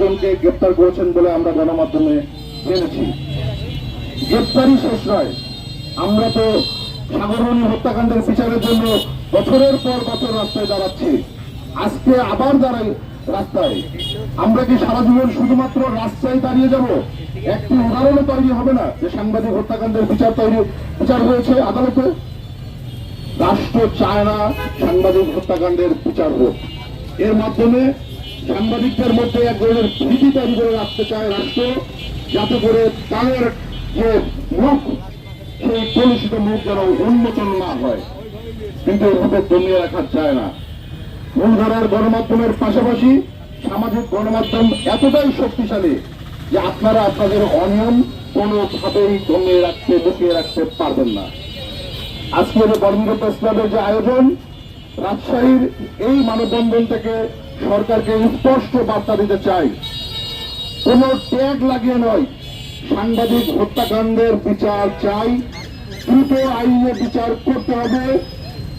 জনকে গ্রেপ্তার করেছেন বলে আমরা গণমাধ্যমে জেনেছি। গ্রেপ্তারি শেষ নয়। আমরা তো সাগরণী হত্যাকাণ্ডের বিচারের জন্য বছরের পর বছর রাস্তায় দাঁড়াচ্ছি। আজকে আবার দাঁড়াই রাস্তায়। আমরা কি সারা জীবন শুধুমাত্র রাস্তায় দাঁড়িয়ে যাব? একটি উদাহরণও তৈরি হবে না যে সাংবাদিক হত্যাকাণ্ডের বিচার তৈরি, বিচার হয়েছে আদালতে? রাষ্ট্র চায় না সাংবাদিক হত্যাকাণ্ডের বিচার হোক। এর মাধ্যমে সাংবাদিকদের মধ্যে এক ধরনের ভীতি তৈরি করে রাখতে চায় রাষ্ট্র, যাতে করে তাদের যে মুখ, সেই কলুষিত মুখ যেন উন্মোচন না হয়। কিন্তু এভাবে দমিয়ে রাখা যায় না। মূলধারার গণমাধ্যমের পাশাপাশি সামাজিক গণমাধ্যম এতটাই শক্তিশালী যে আপনারা আপনাদের অনিয়ম কোনোভাবেই দমিয়ে রাখতে লুকিয়ে রাখতে পারবেন না। আজকের বর্ণিত প্রেস ক্লাবের যে আয়োজন, রাজশাহীর এই মানববন্ধন থেকে সরকারকে স্পষ্ট বার্তা দিতে চাই। কোন ট্যাগ লাগিয়ে নয়, সাংবাদিক হত্যাকাণ্ডের বিচার চাই। দ্রুত আইনে বিচার করতে হবে।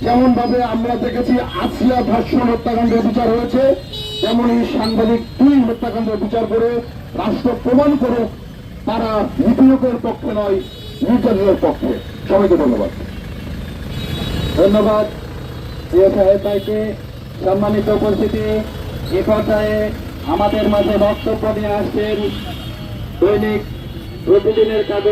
যেমন ভাবে আমরা দেখেছি, আসিয়া ধর্ষণ হত্যাকাণ্ডের বিচার হয়েছে, তেমনই সাংবাদিক দুই হত্যাকাণ্ডের বিচার করে রাষ্ট্র প্রমাণ করুক, তারা নিপীড়কের পক্ষে নয়, নির্যাতনের পক্ষে। সবাইকে ধন্যবাদ। ধন্যবাদ। ভাইকে সম্মানিত উপস্থিতি এ পর্যায়ে আমাদের মাঝে বক্তব্য নিয়ে আসছেন দৈনিক প্রতিদিনের কাগজ